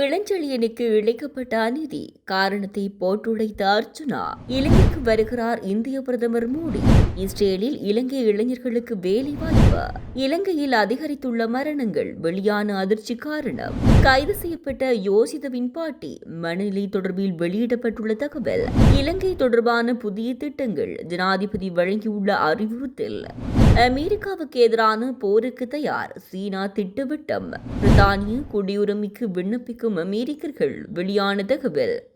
இளஞ்செழியனுக்கு இழைக்கப்பட்ட அநீதி காரணத்தை போட்டுடைத்த அர்ஜுனா இலங்கைக்கு வருகிறார் இந்திய பிரதமர் மோடி. இஸ்ரேலில் இலங்கை இளைஞர்களுக்கு வேலை வாய்ப்பு. இலங்கையில் அதிகரித்துள்ள மரணங்கள் வெளியான அதிர்ச்சி காரணம். கைது செய்யப்பட்ட யோசிதவின் பாட்டி மனநிலை தொடர்பில் வெளியிடப்பட்டுள்ள தகவல் இலங்கை தொடர்பான புதிய திட்டங்கள் ஜனாதிபதி வழங்கியுள்ள அறிவுறுத்தல். அமெரிக்காவுக்கு எதிரான போருக்கு தயார். சீனா திட்டவட்டம். பிரித்தானிய குடியுரிமைக்கு விண்ணப்பிக்கும் அமெரிக்கர்கள் வெளியான தகவல்.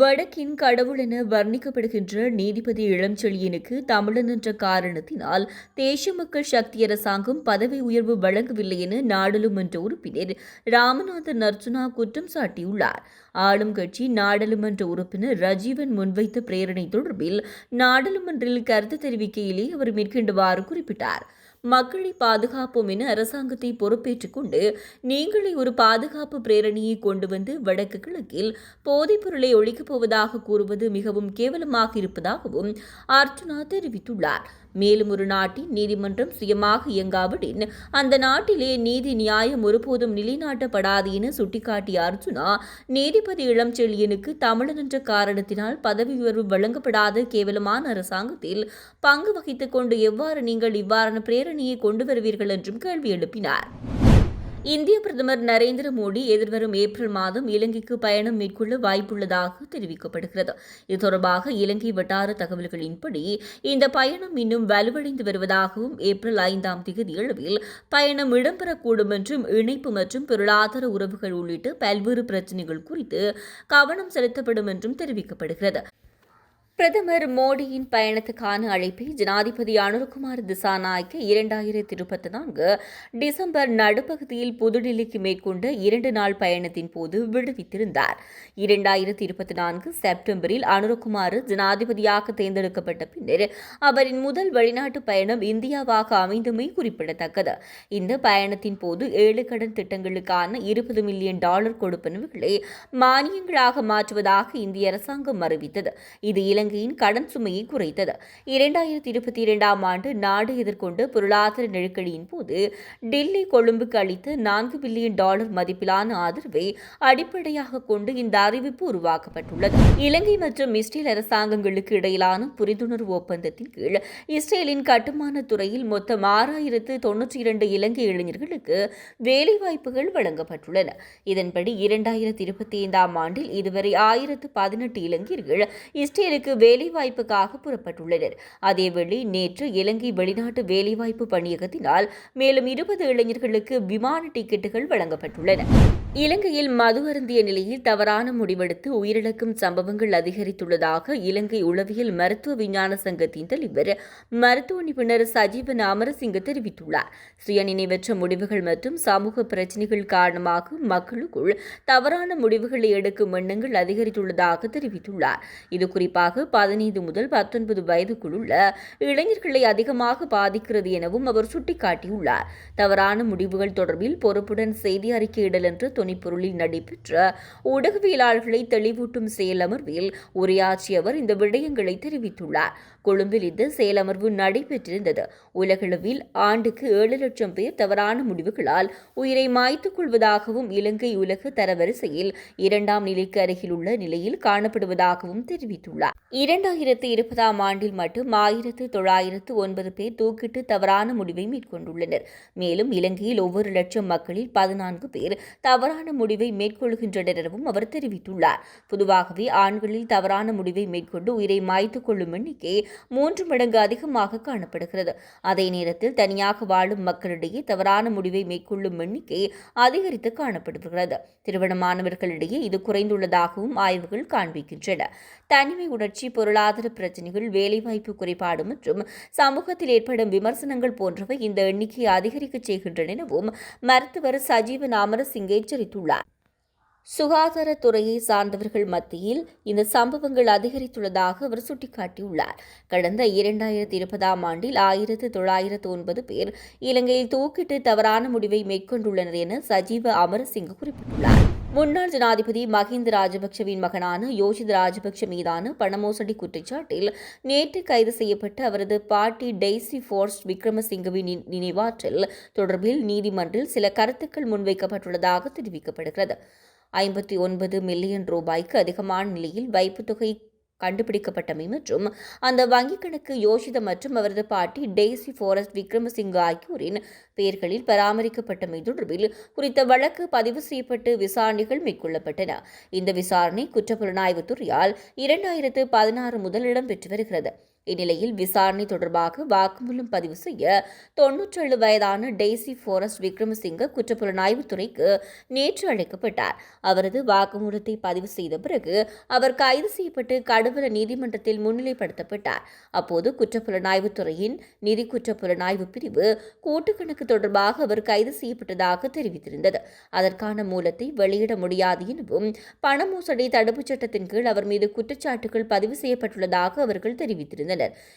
வடக்கின் கடவுள் என வர்ணிக்கப்படுகின்ற நீதிபதி இளஞ்செழியனுக்கு தமிழன் என்ற காரணத்தினால் தேசிய மக்கள் சக்தி அரசாங்கம் பதவி உயர்வு வழங்கவில்லை என நாடாளுமன்ற உறுப்பினர் ராமநாதன் அர்ஜுனா குற்றம் சாட்டியுள்ளார். ஆளும் கட்சி நாடாளுமன்ற உறுப்பினர் ரஜீவன் முன்வைத்த பிரேரணை தொடர்பில் நாடாளுமன்றில் கருத்து தெரிவிக்கையிலே அவர் மேற்கொண்டவாறு குறிப்பிட்டார். மக்களை பாதுகாப்போம் என அரசாங்கத்தை பொறுப்பேற்றுக் கொண்டு நீங்களே ஒரு பாதுகாப்பு பிரேரணியை கொண்டு வந்து வடக்கு கிழக்கில் போதைப் பொருளை ஒழிக்கப் போவதாக கூறுவது மிகவும் கேவலமாக இருப்பதாகவும் அர்ஜுனா தெரிவித்துள்ளார். மேலும் ஒரு நாட்டின் நீதிமன்றம் சுயமாக இயங்காவிடின் அந்த நாட்டிலே நீதி நியாயம் ஒருபோதும் நிலைநாட்டப்படாது என சுட்டிக்காட்டிய அர்ஜுனா நீதிபதி இளம்செழியனுக்கு தமிழன் என்ற காரணத்தினால் பதவி உயர்வு வழங்கப்படாத கேவலமான அரசாங்கத்தில் பங்கு வகித்துக் கொண்டு எவ்வாறு நீங்கள் இவ்வாறான பிரேரணையை கொண்டு வருவீர்கள் என்றும் கேள்வி எழுப்பினார். இந்திய பிரதமர் நரேந்திர மோடி எதிர்வரும் ஏப்ரல் மாதம் இலங்கைக்கு பயணம் மேற்கொள்ள வாய்ப்புள்ளதாக தெரிவிக்கப்படுகிறது. இது தொடர்பாக இலங்கை வட்டார தகவல்களின்படி இந்த பயணம் இன்னும் வலுவடைந்து வருவதாகவும் ஏப்ரல் ஐந்தாம் தேதி அளவில் பயணம் இடம்பெறக்கூடும் என்றும் இணைப்பு மற்றும் பொருளாதார உறவுகள் உள்ளிட்ட பல்வேறு பிரச்சினைகள் குறித்து கவனம் செலுத்தப்படும் என்றும் தெரிவிக்கப்படுகிறது. பிரதமர் மோடியின் பயணத்துக்கான அழைப்பை ஜனாதிபதி அனுர்குமார் திசாநாயக்க இரண்டாயிரத்தி இருபத்தி நான்கு டிசம்பர் நடுப்பகுதியில் புதுடில்லிக்கு மேற்கொண்ட இரண்டு நாள் பயணத்தின் போது விடுவித்திருந்தார். இரண்டாயிரத்தி இருபத்தி நான்கு செப்டம்பரில் அனுர்குமார் ஜனாதிபதியாக தேர்ந்தெடுக்கப்பட்ட பின்னர் அவரின் முதல் வெளிநாட்டு பயணம் இந்தியாவாக அமைந்தமை குறிப்பிடத்தக்கது. இந்த பயணத்தின் போது ஏழு கடன் திட்டங்களுக்கான இருபது மில்லியன் டாலர் கொடுப்பனவுகளை மானியங்களாக மாற்றுவதாக இந்திய அரசாங்கம் அறிவித்தது. இது இலங்கை வங்கியின் கடன் சுமையை குறைத்தது. இரண்டாயிரத்தி இருபத்தி இரண்டாம் ஆண்டு நாடு எதிர்கொண்ட பொருளாதார நெருக்கடியின் போது டெல்லி கொழும்புக்கு அளித்த நான்கு பில்லியன் டாலர் மதிப்பிலான ஆதரவை அடிப்படையாக கொண்டு இந்த அறிவிப்பு உருவாக்கப்பட்டுள்ளது. இலங்கை மற்றும் இஸ்ரேல் அரசாங்கங்களுக்கு இடையிலான புரிந்துணர்வு ஒப்பந்தத்தின் கீழ் இஸ்ரேலின் கட்டுமான துறையில் மொத்தம் ஆறாயிரத்து தொன்னூற்றி இரண்டு இலங்கை இளைஞர்களுக்கு வேலைவாய்ப்புகள் வழங்கப்பட்டுள்ளன. இதன்படி இரண்டாயிரத்தி இருபத்தி ஐந்தாம் ஆண்டில் இதுவரை ஆயிரத்து பதினெட்டு இளைஞர்கள் இஸ்ரேலுக்கு வேலைவாய்ப்புக்காக புறப்பட்டுள்ளனர். அதேவேளை நேற்று இலங்கை வெளிநாட்டு வேலைவாய்ப்பு பணியகத்தினால் மேலும் இருபது இளைஞர்களுக்கு விமான டிக்கெட்டுகள் வழங்கப்பட்டுள்ளன. இலங்கையில் மது அருந்திய நிலையில் தவறான முடிவெடுத்து உயிரிழக்கும் சம்பவங்கள் அதிகரித்துள்ளதாக இலங்கை உளவியல் மருத்துவ விஞ்ஞான சங்கத்தின் தலைவர் மருத்துவ நிபுணர் சஜீவன் அமரசிங்க தெரிவித்துள்ளார். சுய நினைவற்ற முடிவுகள் மற்றும் சமூக பிரச்சினைகள் காரணமாக மக்களுக்குள் தவறான முடிவுகளை எடுக்கும் எண்ணங்கள் அதிகரித்துள்ளதாக தெரிவித்துள்ளார். இது குறிப்பாக பதினைந்து முதல் பத்தொன்பது வயதுக்குள்ள இளைஞர்களை அதிகமாக பாதிக்கிறது எனவும் அவர் சுட்டிக்காட்டியுள்ளார். தவறான முடிவுகள் தொடர்பில் பொறுப்புடன் செய்தி அறிக்கையிடல் என்ற துணைப்பொருளில் நடைபெற்ற ஊடகவியலாளர்களை தெளிவூட்டும் செயலமர்வில் அமர்வில் அவர் இந்த விடயங்களை தெரிவித்துள்ளார். கொழும்பில் இந்த செயலமர்வு நடைபெற்றிருந்தது. உலகளவில் ஆண்டுக்கு ஏழு லட்சம் பேர் தவறான முடிவுகளால் உயிரை மாய்த்துக் கொள்வதாகவும் இலங்கை உலக தரவரிசையில் இரண்டாம் நிலைக்கு அருகில் உள்ள நிலையில் காணப்படுவதாகவும் தெரிவித்துள்ளார். இரண்டாயிரத்து இருபதாம் ஆண்டில் மட்டும் ஆயிரத்து தொள்ளாயிரத்து ஒன்பது பேர் தூக்கிட்டு தவறான முடிவை மேற்கொண்டுள்ளனர். மேலும் இலங்கையில் ஒவ்வொரு லட்சம் மக்களில் பதினான்கு பேர் தவறான முடிவை மேற்கொள்கின்றனர் எனவும் அவர் தெரிவித்துள்ளார். பொதுவாகவே ஆண்களில் தவறான முடிவை மேற்கொண்டு உயிரை மாய்த்துக் கொள்ளும் எண்ணிக்கை மூன்று மடங்கு அதிகமாக காணப்படுகிறது. அதே நேரத்தில் தனியாக வாழும் மக்களிடையே தவறான முடிவை மேற்கொள்ளும் எண்ணிக்கை அதிகரித்து காணப்படுகிறது. திருமணமானவர்களிடையே இது குறைந்துள்ளதாகவும் ஆய்வுகள் காண்பிக்கின்றன. தனிமை உணர்ச்சி பொருளாதார பிரச்சனைகள் வேலைவாய்ப்பு குறைபாடு மற்றும் சமூகத்தில் ஏற்படும் விமர்சனங்கள் போன்றவை இந்த எண்ணிக்கையை அதிகரிக்கச் செய்கின்றன எனவும் மருத்துவர் சஜீவன் அமரசிங் எச்சரித்துள்ளார். சுகாதாரத்துறையை சார்ந்தவர்கள் மத்தியில் இந்த சம்பவங்கள் அதிகரித்துள்ளதாக அவர் சுட்டிக்காட்டியுள்ளார். கடந்த இரண்டாயிரத்தி இருபதாம் ஆண்டில் ஆயிரத்து தொள்ளாயிரத்து ஒன்பது பேர் இலங்கையில் தூக்கிட்டு தவறான முடிவை மேற்கொண்டுள்ளனர் என சஜீவ அமரசிங்க குறிப்பிட்டுள்ளார். முன்னாள் ஜனாதிபதி மஹிந்த ராஜபக்சவின் மகனான யோஷித் ராஜபக்ஷ மீதான பணமோசடி குற்றச்சாட்டில் நேற்று கைது செய்யப்பட்ட அவரது பாட்டி டெய்சி ஃபோர்ஸ் விக்ரமசிங்கவின் நினைவாற்றல் தொடர்பில் நீதிமன்றில் சில கருத்துக்கள் முன்வைக்கப்பட்டுள்ளதாக தெரிவிக்கப்படுகிறது. ஐம்பத்தி ஒன்பது மில்லியன் ரூபாய்க்கு அதிகமான நிலையில் வைப்புத் தொகை கண்டுபிடிக்கப்பட்டமை மற்றும் அந்த வங்கிக் கணக்கு யோஷித மற்றும் அவரது பாட்டி டேசி ஃபாரஸ்ட் விக்ரமசிங்க ஆகியோரின் பெயர்களில் பராமரிக்கப்பட்டமை தொடர்பில் குறித்த வழக்கு பதிவு செய்யப்பட்டு விசாரணைகள் மேற்கொள்ளப்பட்டன. இந்த விசாரணை குற்றப்புலனாய்வுத் துறையால் இரண்டாயிரத்து பதினாறு முதல் இடம்பெற்று வருகிறது. இந்நிலையில் விசாரணை தொடர்பாக வாக்குமூலம் பதிவு செய்ய தொன்னூற்றேழு வயதான டெய்சி ஃபாரஸ்ட் விக்ரமசிங்க குற்றப்புலனாய்வு துறைக்கு நேற்று அழைக்கப்பட்டார். அவரது வாக்குமூலத்தை பதிவு செய்த பிறகு அவர் கைது செய்யப்பட்டு கடுவல நீதிமன்றத்தில் முன்னிலைப்படுத்தப்பட்டார். அப்போது குற்றப்புலனாய்வு துறையின் நிதி குற்றப்புலனாய்வு பிரிவு கூட்டு கணக்கு தொடர்பாக அவர் கைது செய்யப்பட்டதாக தெரிவித்திருந்தது. அதற்கான மூலத்தை வெளியிட முடியாது எனவும் பண மோசடி தடுப்புச் சட்டத்தின் கீழ் அவர் மீது குற்றச்சாட்டுகள் பதிவு செய்யப்பட்டுள்ளதாக அவர்கள் தெரிவித்திருந்தனர்.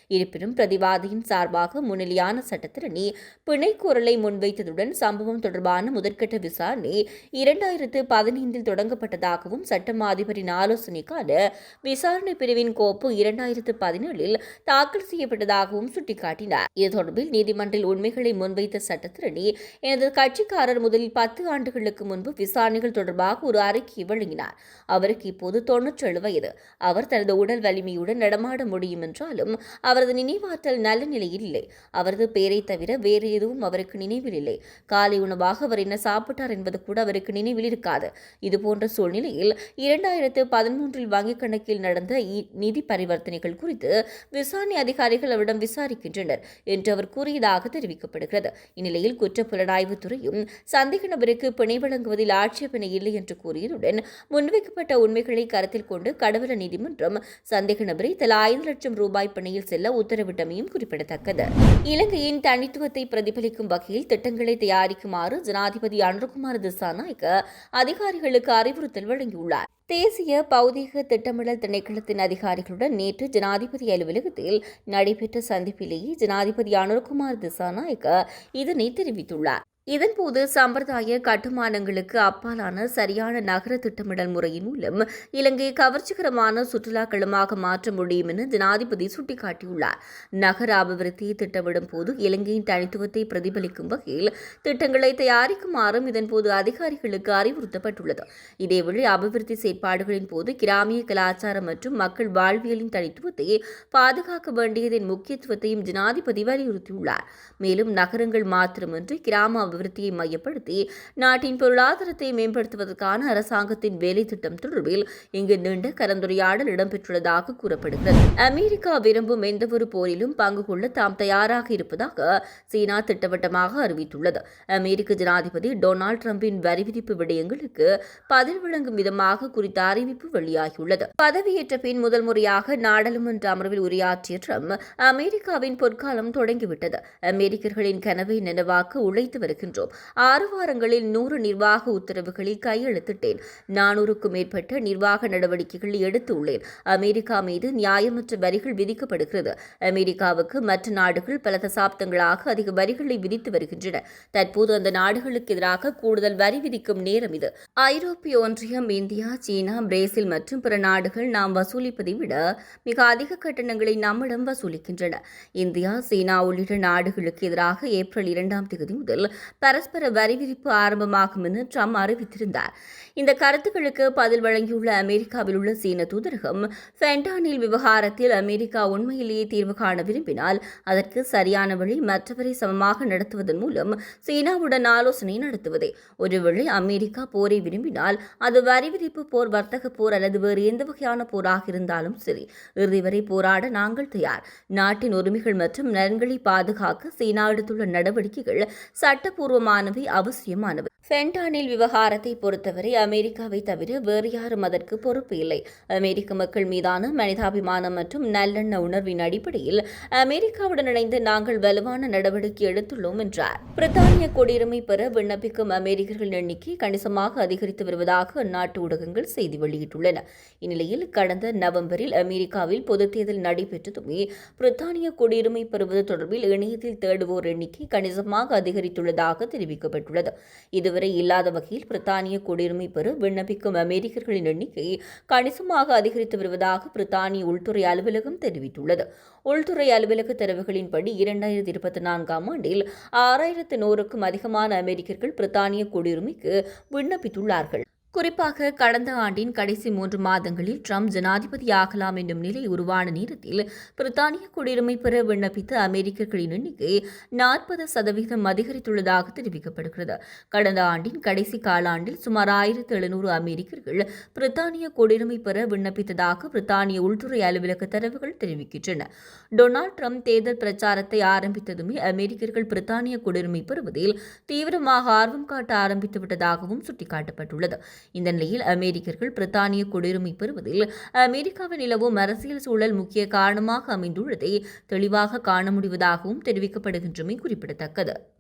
இருப்பினும் பிரதிவாதியின் சார்பாக முன்னிலையான சட்டத்திரணி பிணைக்கூறலை முன்வைத்ததுடன் சம்பவம் தொடர்பான முதற்கட்ட விசாரணை இரண்டாயிரத்து பதினைந்தில் தொடங்கப்பட்டதாகவும் சட்டம் அதிபரின் ஆலோசனைக்கான விசாரணை பிரிவின் கோப்பு இரண்டாயிரத்து பதினேழில் தாக்கல் செய்யப்பட்டதாகவும் சுட்டிக்காட்டினார். இது தொடர்பில் நீதிமன்றில் உண்மைகளை முன்வைத்த சட்டத்திரணி எனது கட்சிக்காரர் முதலில் பத்து ஆண்டுகளுக்கு முன்பு விசாரணைகள் தொடர்பாக ஒரு அறிக்கை வழங்கினார். அவருக்கு இப்போது தொன்னூற்றேழு வயது. அவர் தனது உடல் வலிமையுடன் நடமாட முடியும் என்றாலும் அவரது நினைவாற்றல் நல்ல நிலையில் இல்லை. அவரது பெயரை தவிர வேறு எதுவும் அவருக்கு நினைவில் இல்லை. காலை உணவாக அவர் என்ன சாப்பிட்டார் என்பது கூட அவருக்கு நினைவில் இருக்காது. இதுபோன்ற சூழ்நிலையில் இரண்டாயிரத்து பதிமூன்றில் வங்கிக் கணக்கில் நடந்த இ- நிதி பரிவர்த்தனைகள் குறித்து விசாரணை அதிகாரிகள் அவரிடம் விசாரிக்கின்றனர் என்று அவர் கூறியதாக தெரிவிக்கப்படுகிறது. இந்நிலையில் குற்ற புலனாய்வுத் துறையும் சந்தேக நபருக்கு பிணை வழங்குவதில் ஆட்சேபனை இல்லை என்று கூறியதுடன் முன்வைக்கப்பட்ட உண்மைகளை கருத்தில் கொண்டு கடவுள நீதிமன்றம் சந்தேக நபரை தலா ஐந்து லட்சம் ரூபாய் பணியில் செல்ல உத்தரவிட்டமையும் குறிப்பிடத்தக்கது. இலங்கையின் தனித்துவத்தை பிரதிபலிக்கும் வகையில் திட்டங்களை தயாரிக்குமாறு ஜனாதிபதி அனுர்குமார் திசாநாயக்க அதிகாரிகளுக்கு அறிவுறுத்தல் வழங்கியுள்ளார். தேசிய பௌதீக திட்டமிடல் திணைக்களத்தின் அதிகாரிகளுடன் நேற்று ஜனாதிபதி அலுவலகத்தில் நடைபெற்ற சந்திப்பிலேயே ஜனாதிபதி அனுர்குமார் திசாநாயக்க இதனை தெரிவித்துள்ளார். இதன்போது சம்பிரதாய கட்டுமானங்களுக்கு அப்பாலான சரியான நகர திட்டமிடல் முறையின் மூலம் இலங்கையை கவர்ச்சிகரமான சுற்றுலாக்களமாக மாற்ற முடியும் என ஜனாதிபதி சுட்டிக்காட்டியுள்ளார். நகர அபிவிருத்தியை திட்டமிடும் போது இலங்கையின் தனித்துவத்தை பிரதிபலிக்கும் வகையில் திட்டங்களை தயாரிக்குமாறும் இதன்போது அதிகாரிகளுக்கு அறிவுறுத்தப்பட்டுள்ளது. இதேவேளை அபிவிருத்தி செயற்பாடுகளின் போது கிராமிய கலாச்சாரம் மற்றும் மக்கள் வாழ்வியலின் தனித்துவத்தை பாதுகாக்க வேண்டியதன் முக்கியத்துவத்தையும் ஜனாதிபதி வலியுறுத்தியுள்ளார். மேலும் நகரங்கள் மாத்திரமின்றி கிராம அபிவிருத்தியை மையப்படுத்தி நாட்டின் பொருளாதாரத்தை மேம்படுத்துவதற்கான அரசாங்கத்தின் வேலை திட்டம் தொடர்பில் இங்கு நீண்ட கலந்துரையாடல் இடம்பெற்றுள்ளதாக கூறப்படுகிறது. அமெரிக்கா விரும்பும் எந்தவொரு போரிலும் பங்கு கொள்ள தாம் தயாராக இருப்பதாக சீனா திட்டவட்டமாக அறிவித்துள்ளது. அமெரிக்க ஜனாதிபதி டொனால்ட் டிரம்பின் வரி விதிப்பு விடயங்களுக்கு பதில் வழங்கும் விதமாக குறித்த அறிவிப்பு வெளியாகியுள்ளது. பதவியேற்ற பின் முதல் முறையாக நாடாளுமன்ற அமர்வில் உரையாற்றிய ட்ரம்ப் அமெரிக்காவின் பொற்காலம் தொடங்கிவிட்டது. அமெரிக்கர்களின் கனவை நினைவாக்க உழைத்து வருகிறது வருகின்றோம் ஆறு வாரங்களில் நூறு நிர்வாக உத்தரவுகளில் கையெழுத்திட்டேன். நானூறுக்கும் மேற்பட்ட நிர்வாக நடவடிக்கைகள் எடுத்துள்ளேன். அமெரிக்கா மீது நியாயமற்ற வரிகள் விதிக்கப்படுகிறது. அமெரிக்காவுக்கு மற்ற நாடுகள் பல தசாப்தங்களாக அதிக வரிகளை விதித்து வருகின்றன. தற்போது அந்த நாடுகளுக்கு எதிராக கூடுதல் வரி விதிக்கும் நேரம் இது. ஐரோப்பிய ஒன்றியம் இந்தியா சீனா பிரேசில் மற்றும் பிற நாடுகள் நாம் வசூலிப்பதை விட மிக அதிக கட்டணங்களை நம்மிடம் வசூலிக்கின்றன. இந்தியா சீனா உள்ளிட்ட நாடுகளுக்கு எதிராக ஏப்ரல் இரண்டாம் தேதி முதல் பரஸ்பர வரிவிதிப்பு ஆரம்பமாகும் என ட்ரம்ப் அறிவித்திருந்தார். இந்த கருத்துக்களுக்கு பதில் வழங்கியுள்ள அமெரிக்காவில் உள்ள சீன தூதரகம் ஃபென்டானில் விவகாரத்தில் அமெரிக்கா உண்மையிலேயே தீர்வு காண விரும்பினால் அதற்கு சரியான வழி மற்றவரை சமமாக நடத்துவதன் மூலம் சீனாவுடன் ஆலோசனை நடத்துவதே. ஒருவேளை அமெரிக்கா போரை விரும்பினால் அது வரிவிதிப்பு போர் வர்த்தக போர் அல்லது வேறு எந்த வகையான போராக இருந்தாலும் சரி இறுதி வரை போராட நாங்கள் தயார். நாட்டின் உரிமைகள் மற்றும் நலன்களை பாதுகாக்க சீனா எடுத்துள்ள நடவடிக்கைகள் சட்டப்பூர்வமானவை அவசியமானவை ஃபென்டானில் விவகாரத்தை பொறுத்தவரை அமெரிக்காவை தவிர வேறு யாரும் அதற்கு பொறுப்பு இல்லை. அமெரிக்க மக்கள் மீதான மனிதாபிமானம் மற்றும் நல்லெண்ண உணர்வின் அடிப்படையில் அமெரிக்காவுடன் இணைந்து நாங்கள் வலுவான நடவடிக்கை எடுத்துள்ளோம் என்றார். பிரித்தானிய குடியுரிமை பெற விண்ணப்பிக்கும் அமெரிக்கர்களின் எண்ணிக்கை கணிசமாக அதிகரித்து வருவதாக அந்நாட்டு ஊடகங்கள் செய்தி வெளியிட்டுள்ளன. இந்நிலையில் கடந்த நவம்பரில் அமெரிக்காவில் பொதுத் தேர்தல் நடைபெற்றதுமே பிரித்தானிய குடியுரிமை பெறுவது தொடர்பில் இணையத்தில் தேடுவோர் எண்ணிக்கை கணிசமாக அதிகரித்துள்ளதாக உள்ளதாக தெரிவிக்கப்பட்டுள்ளது. இதுவரை இல்லாத வகையில் பிரித்தானிய குடியுரிமை பெற விண்ணப்பிக்கும் அமெரிக்கர்களின் எண்ணிக்கை கணிசமாக அதிகரித்து வருவதாக பிரித்தானிய உள்துறை அலுவலகம் தெரிவித்துள்ளது. உள்துறை அலுவலக தரவுகளின்படி இரண்டாயிரத்தி இருபத்தி நான்காம் ஆண்டில் ஆறாயிரத்து நூறுக்கும் அதிகமான அமெரிக்கர்கள் பிரித்தானிய குடியுரிமைக்கு விண்ணப்பித்துள்ளார்கள். குறிப்பாக கடந்த ஆண்டின் கடைசி மூன்று மாதங்களில் ட்ரம்ப் ஜனாதிபதியாகலாம் என்னும் நிலை உருவான நேரத்தில் பிரித்தானிய குடியுரிமை பெற விண்ணப்பித்த அமெரிக்கர்களின் எண்ணிக்கை நாற்பது சதவீதம் அதிகரித்துள்ளதாக தெரிவிக்கப்படுகிறது. கடந்த ஆண்டின் கடைசி காலாண்டில் சுமார் ஆயிரத்து எழுநூறு அமெரிக்கர்கள் பிரித்தானிய குடியுரிமை பெற விண்ணப்பித்ததாக பிரித்தானிய உள்துறை அலுவலக தரவுகள் தெரிவிக்கின்றன. டொனால்ட் ட்ரம்ப் தேர்தல் பிரச்சாரத்தை ஆரம்பித்ததுமே அமெரிக்கர்கள் பிரித்தானிய குடியுரிமை பெறுவதில் தீவிரமாக ஆர்வம் காட்ட ஆரம்பித்து விட்டதாகவும் சுட்டிக்காட்டப்பட்டுள்ளது. இந்த நிலையில் அமெரிக்கர்கள் பிரித்தானிய குடியுரிமை பெறுவதில் அமெரிக்காவில் நிலவும் அரசியல் சூழல் முக்கிய காரணமாக அமைந்துள்ளதை தெளிவாக காண முடிவதாகவும் தெரிவிக்கப்படுகின்றமை குறிப்பிடத்தக்கது.